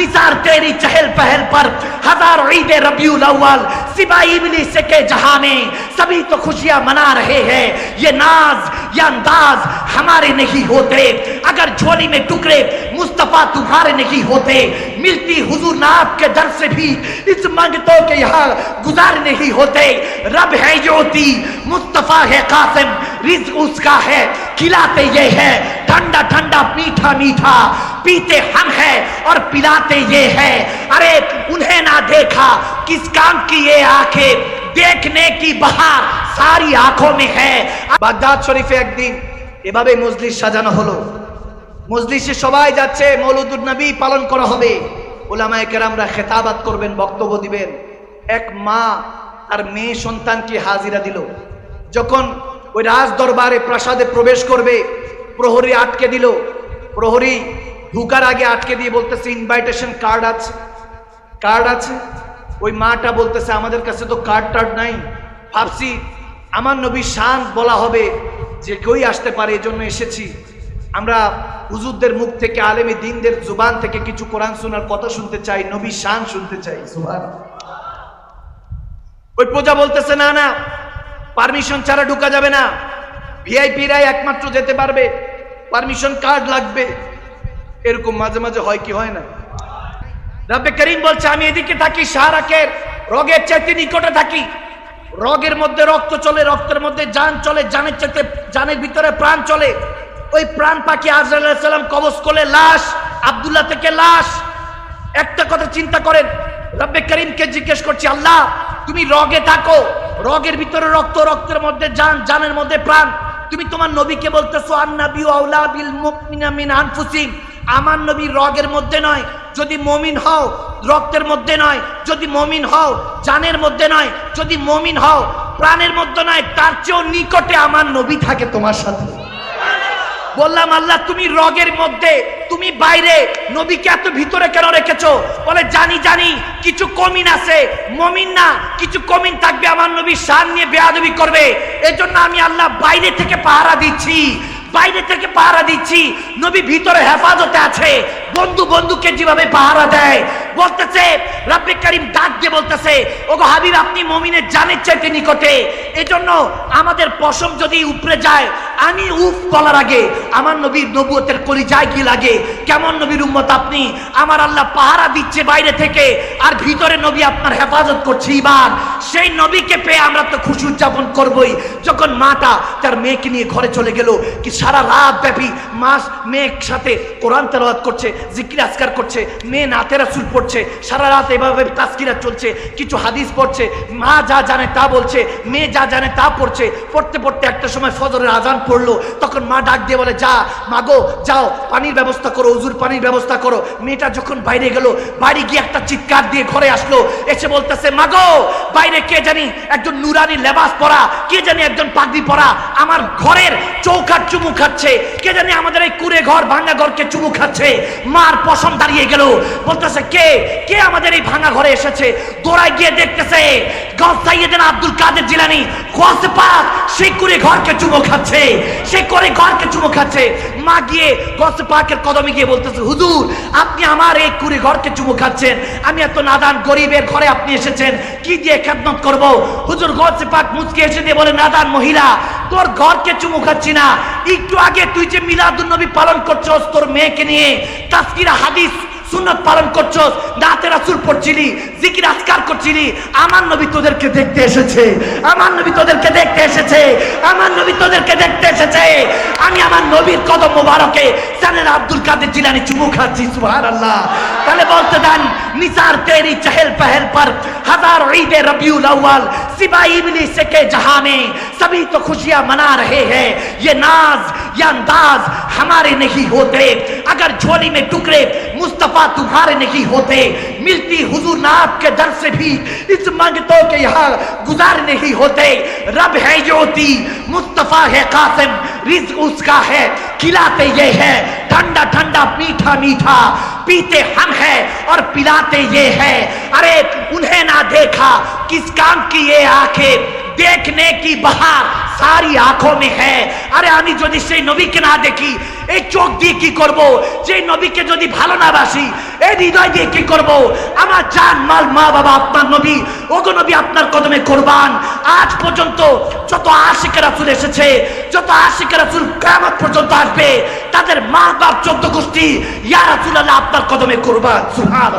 निसार तेरी चहल पहल पर हजारों ईद रबीउल अव्वल सिपाही इबलीस के जहाँ में सभी तो खुशियाँ मना रहे हैं। ये नाज, या अंदाज हमारे नहीं होते। अगर झोली में टुकड़े मुस्तफ़ा तुम्हारे नहीं होते, मिलती हुजूर नाब के दर से भी इस मंगतों के यहाँ गुजार नहीं होते। रब है ज्योति मुस्तफ़ा है कासिम रिज उसका है। खिलाते ये है ठंडा ठंडा मीठा मीठा पीते हम है और पिलाते ये है। अरे उन्हें ना देखा किस काम की ये आंखें देखने की बहार सारी आंखों में है বাগদাদ শরীফে একদিন এভাবে মজলিস সাজানো হলো মজলিসে সবাই যাচ্ছে মৌলুদুর নবী পালন করা হবে ওলামায়ে কেরামরা খেতাবাত করবেন বক্তব্য দিবেন এক মা তার মেয়ে সন্তানকে হাজিরা দিল যখন ওই রাজ দরবারে প্রাসাদে প্রবেশ করবে প্রহরী আটকে দিল প্রহরী ঢুকার আগে আটকে দিয়ে বলতেছে ইনভাইটেশন কার্ড আছে কার্ড আছে? ওই মাটা বলতেছে, আমাদের কাছে তো কার্ড টার্ড নাই। ভাবছি, আমার নবী শান বলা হবে যে কেউই আসতে পারে, এজন্য এসেছি। আমরা হুজুরদের মুখ থেকে, আলেমী দিনদের জুবান থেকে কিছু কোরআন শোনার কথা শুনতে চাই নবী শান শুনতে চাই, সুবহান। ওই প্রজা বলতেছে, না না, পারমিশন ছাড়া ঢুকা যাবে না। ভিআইপিরাই একমাত্র যেতে পারবে। পারমিশন কার্ড লাগবে। এরকম মাঝে মাঝে হয় কি হয় না? রব্বে করিম বলছে, আমি এদিকে থাকি শাহরাকের রগের চাইতে নিকটে থাকি। রগের মধ্যে রক্ত চলে, রক্তের মধ্যে যান চলে জানের চাইতে জানের ভিতরে প্রাণ চলে। ওই প্রাণ পাখি আজরাল্লাম কবজ করলে লাশ, আব্দুল্লাহ থেকে লাশ। একটা কথা চিন্তা করেন, রব্বে করিমকে জিজ্ঞেস করছি, আল্লাহ, তুমি রগে থাকো, রগের ভিতরে রক্ত, রক্তের মধ্যে যান জানের মধ্যে প্রাণ। তুমি তোমার নবীকে বলতেছো, আন্নাবি আউলা বিল মুমিনা মিন আনফুসিম। আমার নবী রগের মধ্যে নয়, যদি মমিন হও, রক্তের মধ্যে নয়, যদি মমিন হও, জানের মধ্যে নয়, যদি মমিন হও, প্রাণের মধ্যে নয়, তার চেয়েও নিকটে আমার নবী থাকে তোমার সাথে। বললাম, আল্লাহ, তুমি রগের মধ্যে, তুমি বাইরে, নবীকে এত ভিতরে কেন রেখেছ? বলে, জানি জানি, কিছু কমিন আছে, মমিন না, কিছু কমিন থাকবে, আমার নবী শান নিয়ে বেয়াদবি করবে। এজন্য আমি আল্লাহ বাইরে থেকে পাহারা দিচ্ছি। বাইরে থেকে পাহারা দিচ্ছি। নবী ভিতরে হেফাজতে আছে। বন্ধু বন্ধুকে যেভাবে পাহারা দেয়, বলতেছে, রাব্বে কারিম ডাক দিয়ে বলতেছে, ওগো হাবিব, আপনি মমিনের জানের চাইতে নিকটে। এজন্য আমাদের পশম যদি উপরে যায় আমি উফ বলার আগে আমার নবীর নবুয়তের কলি যায় কি লাগে? কেমন নবীর উম্মত আপনি? আমার আল্লাহ পাহারা দিচ্ছে বাইরে থেকে, আর ভিতরে নবী আপনার হেফাজত করছে ইমান সেই নবীকে পেয়ে আমরা তো খুশি উদযাপন করবই। যখন মাটা তার মেয়েকে নিয়ে ঘরে চলে গেল, কি সারা রাত ব্যাপী মাস মেয়ের সাথে কোরআন তেলাওয়াত করছে, জিকির আজকার করছে, মেয়ে নাতে রাসুল পড়ছে, সারা রাত এভাবে তাস্কিরা চলছে, কিছু হাদিস পড়ছে, মা যা জানে তা বলছে, মেয়ে যা জানে তা পড়ছে, পড়তে পড়তে একটা সময় ফজরের আজান পড়ল তখন মা ডাক দিয়ে বলে, যা মাগো যাও, পানির ব্যবস্থা করো উজুর পানির ব্যবস্থা করো। মেয়েটা যখন বাইরে গেল বাইরে গিয়ে একটা চিৎকার দিয়ে ঘরে আসলো। এসে বলতেছে মাগো বাইরে কে জানি একজন নুরানি লেবাস পরা, কে জানি একজন পাগড়ি পরা, আমার ঘরের চৌকাট চুমু খাচ্ছে, কে জানি আমাদের এই কুড়ে ঘর ভাঙা ঘরকে চুমু খাচ্ছে। মার পশম দাঁড়িয়ে গেল, বলতেছে, কে কে আমাদের এই ভাঙা ঘরে এসেছে? দৌড়ায় গিয়ে দেখতেছে গসাইয়েদিন আব্দুল কাদের জিলানি গোয়াসে পাক, সেই কুড়ে ঘরকে চুমু খাচ্ছে। সেই করে ঘরকে চুমু খাচ্ছে। মা গিয়ে গসে পাকের কদমে গিয়ে বলতেছে, হুজুর, আপনি আমার এই কুড়ে ঘরকে চুমু খাচ্ছেন। আমি এত নাদান গরিবের ঘরে আপনি এসেছেন, কি দিয়ে খেদমত করব? হুজুর গসে পাক মুচকে এসে দিয়ে বলে, নাদান মহিলা, তোর ঘরকে চুমু খাচ্ছি না। একটু আগে তুই যে মিলাদুন নবী পালন করছস তোর মেয়েকে নিয়ে, তাসকিরা হাদিস সুন্নত পালন করছস দাঁতে রাসুল পড়ছিলি জিকির আজকার করছিলি আমার নবী তোদেরকে দেখতে এসেছে আমার নবী তোদেরকে দেখতে এসেছে আমার নবী তোদেরকে দেখতে এসেছে আমি আমার নবীর কদম মোবারকে সানের আব্দুল কাদের জিলানি চুমু খাচ্ছি সুবহানাল্লাহ তাহলে বলতে দেন নিসার তেরি চহল पहल पर हजार ईद रबीउल अव्वल सिपाही इबलीस के जहां में सभी तो खुशियां मना रहे हैं ये नाज ये अंदाज हमारे नहीं होते। अगर झोली में टुकड़े मुस्तफ़ा तुम्हारे नहीं होते, मिलती हुजूर नाब के दर से भी इस मंगतों के यहाँ गुजार नहीं होते। रब है ज्योति मुस्तफ़ा है कासिम, रिज्क उसका है, खिलाते ये है, ठंडा ठंडा मीठा मीठा, पीते हम है और पिलाते ये है। अरे, उन्हें ना देखा, किस काम की ये आँखें? দেখনে কি বাহার সারি আঁখো মে হ্যাঁ আরে আমি যদি সেই নবীকে না দেখি, এই চোখ দিয়ে কি করব? যে নবীকে যদি ভালো না বাসি, এই হৃদয় দিয়ে কি করব? আমার জান, মাল, মা, বাবা, আপনার নবী, ওগো নবী, আপনার কদমে কোরবান। আজ পর্যন্ত যত আশিক রাসুল এসেছে, যত আশিক রাসুল কেমন পর্যন্ত আসবে, তাদের মা বাপ চোদ্দ গোষ্ঠী, ইয়া রাসুল আপনার কদমে কোরবান। সুহান